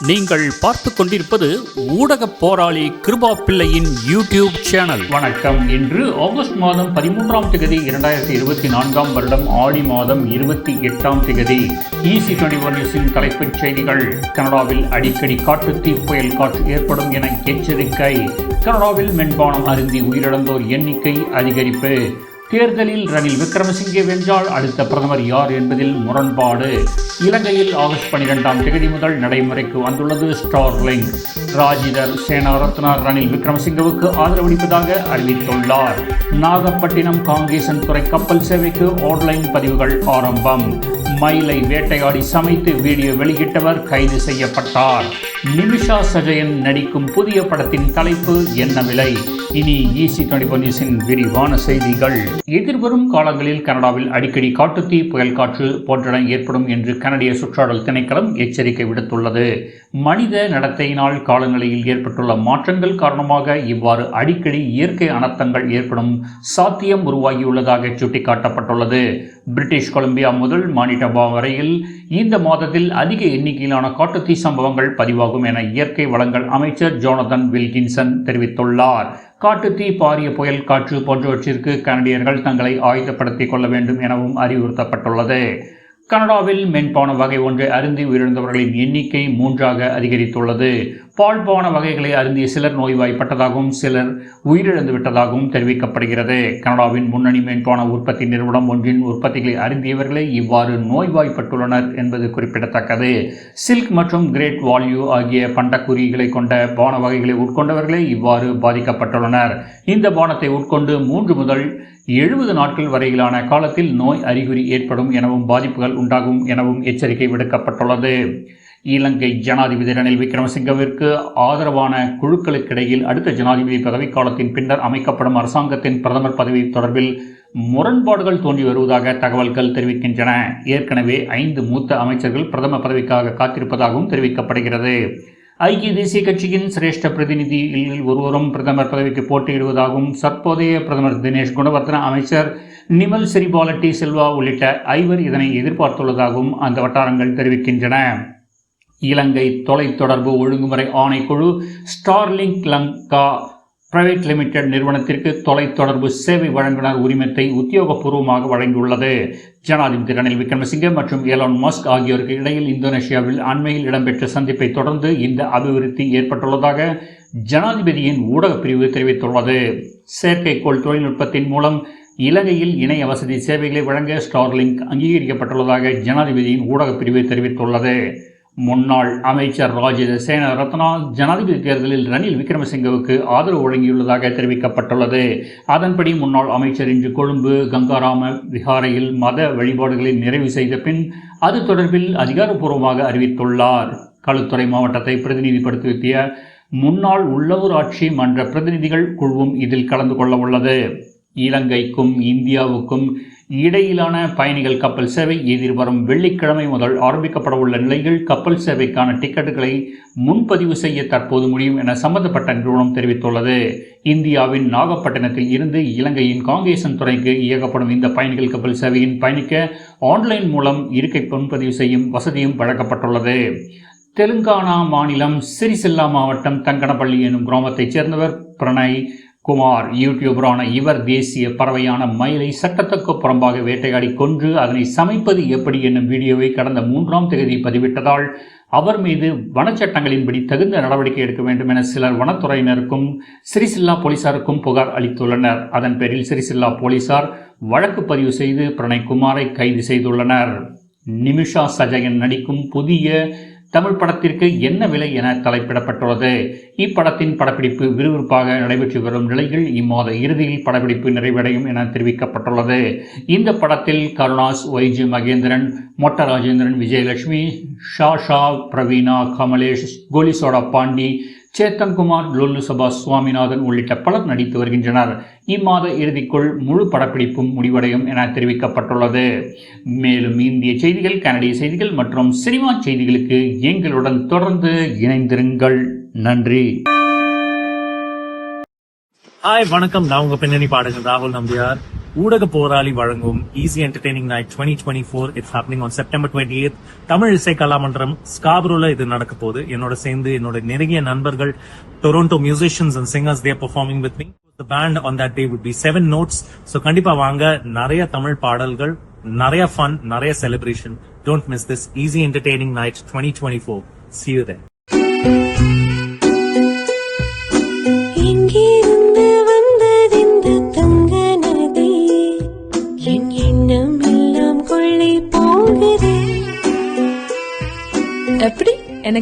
நீங்கள் பார்த்து கொண்டிருப்பது ஊடக போராளி கிருபா பிள்ளையின் யூடியூப் சேனல். வணக்கம். இன்று ஆகஸ்ட் மாதம் பதிமூன்றாம் தேதி இரண்டாயிரத்தி இருபத்தி நான்காம் வருடம் ஆடி மாதம் இருபத்தி எட்டாம் தேதி ஈசி டுவெண்டி ஒன் நியூஸின் தலைப்புச் செய்திகள். கனடாவில் அடிக்கடி காட்டுத்தீ புயல் காற்று ஏற்படும் என எச்சரிக்கை. கனடாவில் மென்பானம் அருந்தி உயிரிழந்தோர் எண்ணிக்கை அதிகரிப்பு. தேர்தலில் ரணில் விக்ரமசிங்கே வென்றால் அடுத்த பிரதமர் யார் என்பதில் முரண்பாடு. இலங்கையில் ஆகஸ்ட் பனிரெண்டாம் தேதி முதல் நடைமுறைக்கு வந்துள்ளது ஸ்டார்லிங். ராஜிதர் சேனாரத்னா ரணில் விக்ரமசிங்கவுக்கு ஆதரவளிப்பதாக அறிவித்துள்ளார். நாகப்பட்டினம் காங்கேசன் துறை கப்பல் சேவைக்கு ஆன்லைன் பதிவுகள் ஆரம்பம். மயிலை வேட்டையாடி சமைத்து வீடியோ வெளியிட்டவர் கைது செய்யப்பட்டார். நிமிஷா சஜயன் நடிக்கும் புதிய படத்தின் தலைப்பு என்ன விலை? இனி ஈசி டுவெண்டி நியூஸின் விரிவான செய்திகள். எதிர்வரும் காலங்களில் கனடாவில் அடிக்கடி காட்டுத்தீ புயல் காற்று போன்றன ஏற்படும் என்று கனடிய சுற்றாடல் திணைக்களம் எச்சரிக்கை விடுத்துள்ளது. மனித நடத்தையினால் காலநிலையில் ஏற்பட்டுள்ள மாற்றங்கள் காரணமாக இவ்வாறு அடிக்கடி இயற்கை அனர்த்தங்கள் ஏற்படும் சாத்தியம் உருவாகியுள்ளதாக சுட்டிக்காட்டப்பட்டுள்ளது. பிரிட்டிஷ் கொலம்பியா முதல் மானிட்டபா வரையில் இந்த மாதத்தில் அதிக எண்ணிக்கையிலான காட்டுத்தீ சம்பவங்கள் பதிவாகும் என இயற்கை வளங்கள் அமைச்சர் ஜோனதன் வில்கின்சன் தெரிவித்துள்ளார். காட்டு தீ பாரிய புயல் காற்று போன்றவற்றிற்கு கனடியர்கள் தங்களை ஆயுதப்படுத்திக் கொள்ள வேண்டும் எனவும் அறிவுறுத்தப்பட்டுள்ளது. கனடாவில் மென்பான வகை ஒன்றை அருந்தி உயிரிழந்தவர்களின் எண்ணிக்கை மூன்றாக அதிகரித்துள்ளது. பால்பான வகைகளை அருந்திய சிலர் நோய்வாய்ப்பட்டதாகவும் சிலர் உயிரிழந்து விட்டதாகவும் தெரிவிக்கப்படுகிறது. கனடாவின் முன்னணி மென்பான உற்பத்தி நிறுவனம் ஒன்றின் உற்பத்திகளை அருந்தியவர்களே இவ்வாறு நோய்வாய்ப்பட்டுள்ளனர் என்பது குறிப்பிடத்தக்கது. சில்க் மற்றும் கிரேட் வால்யூ ஆகிய பண்டக்குறிகளை கொண்ட பான வகைகளை உட்கொண்டவர்களே இவ்வாறு பாதிக்கப்பட்டுள்ளனர். இந்த பானத்தை உட்கொண்டு மூன்று முதல் எழுபது நாட்கள் வரையிலான காலத்தில் நோய் அறிகுறி ஏற்படும் எனவும் பாதிப்புகள் உண்டாகும் எனவும் எச்சரிக்கை விடுக்கப்பட்டுள்ளது. இலங்கை ஜனாதிபதி ரணில் விக்ரமசிங்கவிற்கு ஆதரவான குழுக்களுக்கிடையில் அடுத்த ஜனாதிபதி பதவிக்காலத்தின் பின்னர் அமைக்கப்படும் அரசாங்கத்தின் பிரதமர் பதவி தொடர்பில் முரண்பாடுகள் தோன்றி வருவதாக தகவல்கள் தெரிவிக்கின்றன. ஏற்கனவே ஐந்து மூத்த அமைச்சர்கள் பிரதமர் பதவிக்காக காத்திருப்பதாகவும் தெரிவிக்கப்படுகிறது. ஐக்கிய தேசிய கட்சியின் சிரேஷ்ட பிரதிநிதிகளில் ஒருவரும் பிரதமர் பதவிக்கு போட்டியிடுவதாகவும் தற்போதைய பிரதமர் தினேஷ் குணவர்தன அமைச்சர் நிமல் சிறிபாலட்டி செல்வா உள்ளிட்ட ஐவர் இதனை எதிர்பார்த்துள்ளதாகவும் அந்த வட்டாரங்கள் தெரிவிக்கின்றன. இலங்கை தொலைத்தொடர்பு ஒழுங்குமுறை ஆணைக்குழு ஸ்டார்லிங்க் லங்கா பிரைவேட் லிமிடெட் நிறுவனத்திற்கு தொலைத்தொடர்பு சேவை வழங்குனர் உரிமத்தை உத்தியோகபூர்வமாக வழங்கியுள்ளது. ஜனாதிபதி ரணில் விக்ரமசிங்கே மற்றும் ஏலான் மஸ்க் ஆகியோருக்கு இடையில் இந்தோனேஷியாவில் அண்மையில் இடம்பெற்ற சந்திப்பை தொடர்ந்து இந்த அபிவிருத்தி ஏற்பட்டுள்ளதாக ஜனாதிபதியின் ஊடகப் பிரிவு தெரிவித்துள்ளது. செயற்கைக்கோள் தொழில்நுட்பத்தின் மூலம் இலங்கையில் இணைய வசதி சேவைகளை வழங்க ஸ்டார்லிங்க் அங்கீகரிக்கப்பட்டுள்ளதாக ஜனாதிபதியின் ஊடகப் பிரிவு தெரிவித்துள்ளது. முன்னாள் அமைச்சர் ராஜித சேன ரத்னா ஜனாதிபதி தேர்தலில் ரணில் விக்ரமசிங்கவுக்கு ஆதரவு வழங்கியுள்ளதாக தெரிவிக்கப்பட்டுள்ளது. அதன்படி முன்னாள் அமைச்சர் இன்று கொழும்பு கங்காராம விகாரையில் மத வழிபாடுகளை நிறைவு செய்த பின் அது தொடர்பில் அதிகாரப்பூர்வமாக அறிவித்துள்ளார். களுத்துறை மாவட்டத்தை பிரதிநிதிப்படுத்திய முன்னாள் உள்ளூராட்சி மன்ற பிரதிநிதிகள் குழுவும் இதில் கலந்து கொள்ள உள்ளது. இலங்கைக்கும் இந்தியாவுக்கும் இடையிலான பயணிகள் கப்பல் சேவை எதிர்வரும் வெள்ளிக்கிழமை முதல் ஆரம்பிக்கப்பட உள்ள நிலையில் கப்பல் சேவைக்கான டிக்கெட்டுகளை முன்பதிவு செய்ய தற்போது முடியும் என சம்பந்தப்பட்ட நிறுவனம் தெரிவித்துள்ளது. இந்தியாவின் நாகப்பட்டினத்தில் இருந்து இலங்கையின் காங்கேசன் துறைக்கு இயக்கப்படும் இந்த பயணிகள் கப்பல் சேவையின் பயணிக்க ஆன்லைன் மூலம் இருக்கை முன்பதிவு செய்யும் வசதியும் வழங்கப்பட்டுள்ளது. தெலுங்கானா மாநிலம் சிறிசில்லா மாவட்டம் தங்கனப்பள்ளி எனும் கிராமத்தைச் சேர்ந்தவர் பிரணய் குமார் யூடியூபரான இவர் தேசிய பறவையான மயிலை சட்டத்தக்க புறம்பாக வேட்டையாடி கொன்று அதனை சமைப்பது எப்படி என்னும் வீடியோவை கடந்த மூன்றாம் தேதி பதிவிட்டதால் அவர் மீது வனச்சட்டங்களின்படி தகுந்த நடவடிக்கை எடுக்க வேண்டும் என சிலர் வனத்துறையினருக்கும் சிறிசில்லா போலீசாருக்கும் புகார் அளித்துள்ளனர். அதன் பேரில் சிறிசில்லா போலீசார் வழக்கு பதிவு செய்து பிரணய்குமாரை கைது செய்துள்ளனர். நிமிஷா சஜயன் நடிக்கும் புதிய தமிழ் படத்திற்கு என்ன விலை என தலைப்பிடப்பட்டுள்ளது? இப்படத்தின் படப்பிடிப்பு விறுவிறுப்பாக நடைபெற்று வரும் நிலையில் இம்மாத இறுதியில் படப்பிடிப்பு நிறைவடையும் என தெரிவிக்கப்பட்டுள்ளது. இந்த படத்தில் கருணாஸ் ஒய்ஜி மகேந்திரன் மொட்ட ராஜேந்திரன் விஜயலட்சுமி ஷா ஷா பிரவீனா கமலேஷ் கோலிசோடா பாண்டி சேத்தன்குமார் லொல்லு சபா சுவாமிநாதன் உள்ளிட்ட பலர் நடித்து வருகின்றனர். இம்மாத இறுதிக்குள் முழு படப்பிடிப்பும் முடிவடையும் என தெரிவிக்கப்பட்டுள்ளது. மேலும் இந்திய செய்திகள் கனடிய செய்திகள் மற்றும் சினிமா செய்திகளுக்கு எங்களுடன் தொடர்ந்து இணைந்திருங்கள். நன்றி. ஹாய் வணக்கம். நான் உங்க பின்னணி பாடகர் ராகுல் நம்பியார். ஊடக போராளி வழங்கும் easy entertaining night twenty twenty four it's happening on September twenty eight Tamil Isai Kalamandram ஸ்காப்ரோல இது நடக்க போகுது. என்னோட சேர்ந்து என்னோட நெருங்கிய நண்பர்கள் Toronto musicians and singers they're performing with me the band on that day would be seven notes so கண்டிப்பா வாங்க. நிறைய தமிழ் பாடல்கள் நிறைய ஃபன் நிறைய celebration don't miss this easy entertaining night twenty twenty four see you